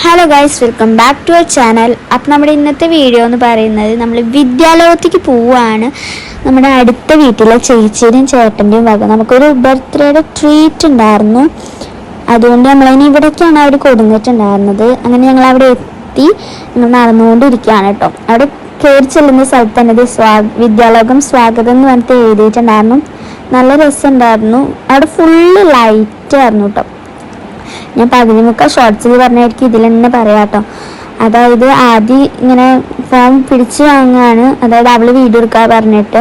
Hello guys welcome back to our channel അപ്പം നമ്മുടെ ഇന്നത്തെ വീഡിയോ എന്ന് പറയുന്നത് നമ്മൾ വിദ്യാലയത്തേക്ക് പോവുകയാണ്. നമ്മുടെ അടുത്ത വീട്ടിലെ ചേച്ചിയുടെയും ചേട്ടന്റെയും വക. നമുക്കൊരു ബർത്ത്ഡേയുടെ ട്രീറ്റ് ഉണ്ടായിരുന്നു. അതുകൊണ്ട് നമ്മളതിന് ഇവിടേക്കാണ് അവർ കൊടുങ്ങിട്ടുണ്ടായിരുന്നത് അങ്ങനെ ഞങ്ങൾ അവിടെ എത്തി. ഞങ്ങൾ നടന്നുകൊണ്ടിരിക്കുകയാണ് കേട്ടോ. അവിടെ കയറി ചെല്ലുന്ന സ്ഥലത്ത് തന്നെ സ്വാ വിദ്യാലോകം സ്വാഗതം എന്ന് പറഞ്ഞിട്ട് എഴുതിയിട്ടുണ്ടായിരുന്നു. നല്ല രസമുണ്ടായിരുന്നു. അവിടെ ഫുള്ള് ലൈറ്റ് ആയിരുന്നു കേട്ടോ. ഞാൻ പകുതി മുക്കാൽ ഷോർട്സിൽ പറഞ്ഞായിരിക്കും ഇതിൽ തന്നെ പറയാം കേട്ടോ. അതായത് ആദ്യം ഇങ്ങനെ ഫോം പിടിച്ച് വാങ്ങുകയാണ് അതായത് അവൾ വീട് എടുക്കാൻ പറഞ്ഞിട്ട്.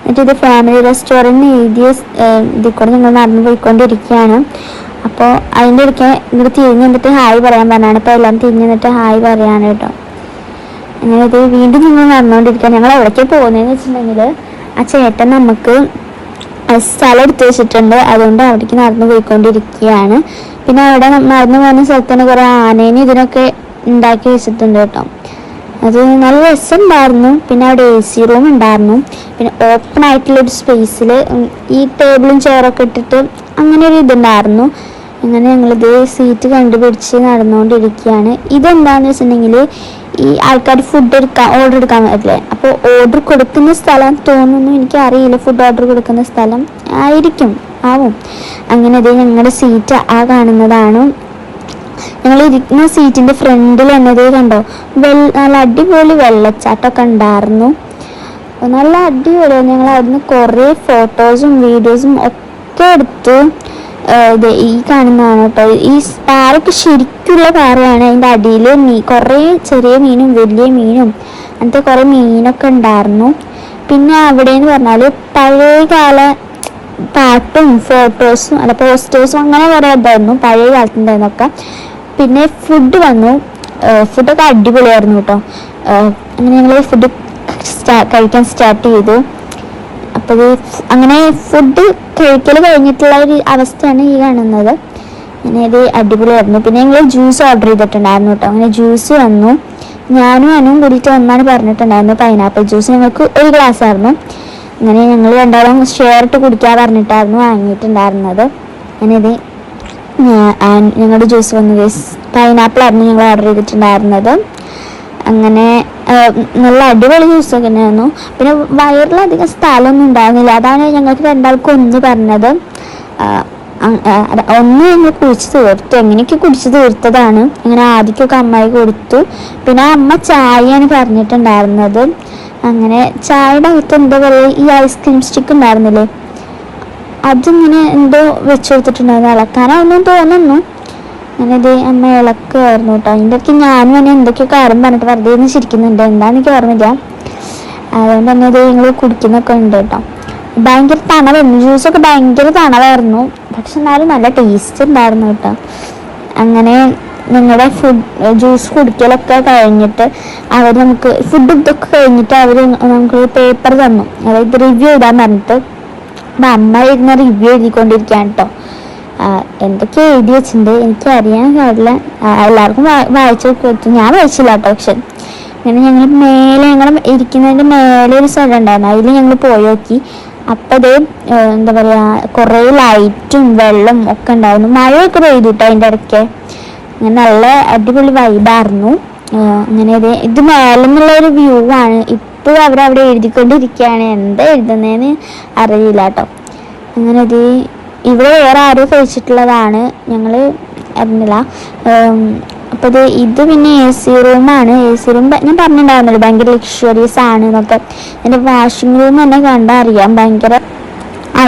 എന്നിട്ട് ഇത് ഫാമിലി റെസ്റ്റോറന്റ് എഴുതിയ ഇതിൽ കൂടെ ഞങ്ങൾ നടന്നു പോയിക്കൊണ്ടിരിക്കുകയാണ്. അപ്പോൾ അതിന്റെ ഇടയ്ക്ക് ഇങ്ങോട്ട് തിരിഞ്ഞ് നിന്നിട്ട് ഹായ് പറയാൻ പറഞ്ഞാണ്. ഇപ്പോൾ എല്ലാം തിരിഞ്ഞ് നിന്നിട്ട് ഹായ് പറയാണ് കേട്ടോ. അങ്ങനെ ഇത് വീണ്ടും ഞങ്ങൾ നടന്നുകൊണ്ടിരിക്കുക ഞങ്ങൾ എവിടേക്കാണ് പോകുന്നതെന്ന് വെച്ചിട്ടുണ്ടെങ്കിൽ ആ ചേട്ടൻ നമുക്ക് സ്ഥലം എടുത്ത് വെച്ചിട്ടുണ്ട്. അതുകൊണ്ട് അവിടേക്ക് നടന്നു പോയിക്കൊണ്ടിരിക്കുകയാണ്. പിന്നെ അവിടെ മരുന്ന് പോകുന്ന സ്ഥലത്ത് തന്നെ കുറേ ആനേനെ ഇതിനൊക്കെ ഉണ്ടാക്കി വെച്ചിട്ടുണ്ട് കേട്ടോ. അത് നല്ല രസമുണ്ടായിരുന്നു. പിന്നെ അവിടെ എ സി റൂം ഉണ്ടായിരുന്നു. പിന്നെ ഓപ്പൺ ആയിട്ടുള്ള ഒരു സ്പേസിൽ ഈ ടേബിളും ചെയറൊക്കെ ഇട്ടിട്ട് അങ്ങനെ ഒരു ഇതുണ്ടായിരുന്നു. അങ്ങനെ ഞങ്ങളിത് സീറ്റ് കണ്ടുപിടിച്ച് നടന്നുകൊണ്ടിരിക്കുകയാണ്. ഇതെന്താന്ന് വെച്ചിട്ടുണ്ടെങ്കിൽ ഈ ആൾക്കാർ ഫുഡ് എടുക്കാൻ ഓർഡർ എടുക്കാൻ പറ്റില്ലേ അപ്പോൾ ഓർഡർ കൊടുക്കുന്ന സ്ഥലം തോന്നുന്നു എനിക്ക് അറിയില്ല ഫുഡ് ഓർഡർ കൊടുക്കുന്ന സ്ഥലം ആയിരിക്കും. ആവും അങ്ങനെ അതേ ഞങ്ങളുടെ സീറ്റ് ആ കാണുന്നതാണ്. ഞങ്ങൾ ഇരിക്കുന്ന സീറ്റിന്റെ ഫ്രണ്ടിൽ എന്നതേ കണ്ടോ? വെൽ നല്ല അടിപൊളി വെള്ളച്ചാട്ടമൊക്കെ ഉണ്ടായിരുന്നു. നല്ല അടിപൊളി ഞങ്ങൾ അവിടുന്ന് കുറേ ഫോട്ടോസും വീഡിയോസും ഒക്കെ എടുത്തു ഇത് ഈ കാണുന്നതാണ് കേട്ടോ. ഈ പാറയ്ക്ക് ശരിക്കുള്ള പാറയാണ്. അതിന്റെ അടിയിൽ മീ കുറേ ചെറിയ മീനും വലിയ മീനും അങ്ങനത്തെ കുറേ മീനൊക്കെ ഉണ്ടായിരുന്നു. പിന്നെ അവിടെ എന്ന് പറഞ്ഞാൽ പഴയകാല പാട്ടും ഫോട്ടോസും അല്ല പോസ്റ്റേഴ്സും അങ്ങനെ കുറേ ഇതായിരുന്നു പഴയ കാലത്തുണ്ടായിരുന്നൊക്കെ പിന്നെ ഫുഡ് വന്നു. ഫുഡൊക്കെ അടിപൊളിയായിരുന്നു കേട്ടോ. അങ്ങനെ ഞങ്ങൾ ഫുഡ് കഴിക്കാൻ സ്റ്റാർട്ട് ചെയ്തു. അപ്പോൾ അങ്ങനെ ഫുഡ് കഴിക്കൽ കഴിഞ്ഞിട്ടുള്ള ഒരു അവസ്ഥയാണ് ഈ കാണുന്നത്. അങ്ങനെ ഇത് അടിപൊളിയായിരുന്നു. പിന്നെ ഞങ്ങൾ ജ്യൂസ് ഓർഡർ ചെയ്തിട്ടുണ്ടായിരുന്നു കേട്ടോ. അങ്ങനെ ജ്യൂസ് വന്നു. ഞാനും അനും കൂടിയിട്ട് ഒന്നാണ് പറഞ്ഞിട്ടുണ്ടായിരുന്നു പൈനാപ്പിൾ ജ്യൂസ് ഞങ്ങൾക്ക് ഒരു ഗ്ലാസ് ആയിരുന്നു. അങ്ങനെ ഞങ്ങൾ രണ്ടാളും ഷെയർ ഇട്ട് കുടിക്കാൻ പറഞ്ഞിട്ടായിരുന്നു വാങ്ങിയിട്ടുണ്ടായിരുന്നത്. അങ്ങനെ ഇത് ഞങ്ങളുടെ ജ്യൂസ് വന്നു വന്നത് പൈനാപ്പിൾ ആയിരുന്നു ഞങ്ങൾ ഓർഡർ ചെയ്തിട്ടുണ്ടായിരുന്നത്. അങ്ങനെ നല്ല അടിപൊളി ജ്യൂസ് തന്നെയായിരുന്നു. പിന്നെ വയറിലധികം സ്ഥലമൊന്നും ഉണ്ടായിരുന്നില്ല. അതാണ് ഞങ്ങൾക്ക് രണ്ടാൾക്കും ഒന്ന് പറഞ്ഞത്. ഒന്ന് ഞങ്ങൾ കുടിച്ച് തീർത്തു. എങ്ങനെയൊക്കെ കുടിച്ച് തീർത്തതാണ്. അങ്ങനെ ആദ്യമൊക്കെ അമ്മായി കൊടുത്തു. പിന്നെ അമ്മ ചായയാണ് പറഞ്ഞിട്ടുണ്ടായിരുന്നത്. അങ്ങനെ ചായയുടെ അകത്ത് എന്താ പറയുക ഈ ഐസ്ക്രീം സ്റ്റിക്ക് ഉണ്ടായിരുന്നില്ലേ? അതിങ്ങനെ എന്തോ വെച്ച് കൊടുത്തിട്ടുണ്ടായിരുന്നു. ഇളക്കാനാണെന്നും തോന്നുന്നു. അങ്ങനെ ഇത് അമ്മ ഇളക്കുമായിരുന്നു കേട്ടോ. അതിന്റെ ഒക്കെ ഞാനും തന്നെ എന്തൊക്കെയോ കാര്യം പറഞ്ഞിട്ട് വെറുതെ ഒന്ന് ചിരിക്കുന്നുണ്ട്. എന്താണെന്ന് എനിക്ക് ഓർമ്മയില്ല. അതുകൊണ്ട് തന്നെ ഇത് ഞങ്ങൾ കുടിക്കുന്നൊക്കെ ഉണ്ട് കേട്ടോ. ഭയങ്കര തണവായിരുന്നു ജ്യൂസൊക്കെ ഭയങ്കര തണവായിരുന്നു പക്ഷെ എന്നാലും നല്ല ടേസ്റ്റ് ഉണ്ടായിരുന്നു കേട്ടോ. അങ്ങനെ ഞങ്ങളുടെ ഫുഡ് ജ്യൂസ് കുടിക്കലൊക്കെ കഴിഞ്ഞിട്ട് അവർ നമുക്ക് ഫുഡ് ഇതൊക്കെ കഴിഞ്ഞിട്ട് അവർ നമുക്ക് പേപ്പർ തന്നു. അതായത് റിവ്യൂ ഇടാൻ പറഞ്ഞിട്ട്. അപ്പം അമ്മ ഇരുന്ന് റിവ്യൂ എഴുതിക്കൊണ്ടിരിക്കുകയാണ് കേട്ടോ എന്തൊക്കെ എഴുതി വെച്ചിട്ടുണ്ട്. എനിക്ക് അറിയാൻ പാടില്ല എല്ലാവർക്കും വായിച്ചു കൊടുത്തു ഞാൻ വായിച്ചില്ല കേട്ടോ പക്ഷെ. അങ്ങനെ ഞങ്ങൾ മേലെ ഞങ്ങൾ ഇരിക്കുന്നതിന്റെ മേലെ ഒരു സ്ഥലം ഉണ്ടായിരുന്നു. അതിൽ ഞങ്ങൾ പോയി നോക്കി. അപ്പം അതേ എന്താ പറയുക കുറേ ലൈറ്റും വെള്ളം ഒക്കെ ഉണ്ടായിരുന്നു. മഴയൊക്കെ പെയ്തു കേട്ടോ അതിന്റെ ഇടയ്ക്ക്. അങ്ങനെ നല്ല അടിപൊളി വൈബായിരുന്നു അങ്ങനെ ഇത് ഇത് മേലെന്നുള്ളൊരു വ്യൂ ആണ്. ഇപ്പോഴും അവരവിടെ എഴുതിക്കൊണ്ടിരിക്കുകയാണ്. എന്താ എഴുതുന്നതെന്ന് അറിയില്ല കേട്ടോ അങ്ങനെ ഇത് ഇവിടെ വേറെ ആരും കഴിച്ചിട്ടുള്ളതാണ് ഞങ്ങൾ അറിഞ്ഞില്ല. അപ്പോൾ ഇത് ഇത് പിന്നെ എ സി റൂമാണ് എ സി റൂം ഞാൻ പറഞ്ഞിട്ടുണ്ടായിരുന്നല്ലോ ഭയങ്കര ലക്ഷറീസ് ആണ് എന്നൊക്കെ. എന്റെ വാഷിംഗ് റൂം തന്നെ കണ്ടാൽ അറിയാം ഭയങ്കര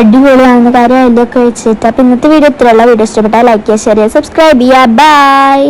അടിപൊളിയാണെന്ന് കാര്യം അതിലൊക്കെ വെച്ചിട്ട്. അപ്പം ഇന്നത്തെ വീഡിയോ ഇത്രയുള്ള വീഡിയോ ഇഷ്ടപ്പെട്ടാൽ ലൈക്ക് ചെയ്യുക ഷെയർ ചെയ്യുക സബ്സ്ക്രൈബ് ചെയ്യുക. ബൈ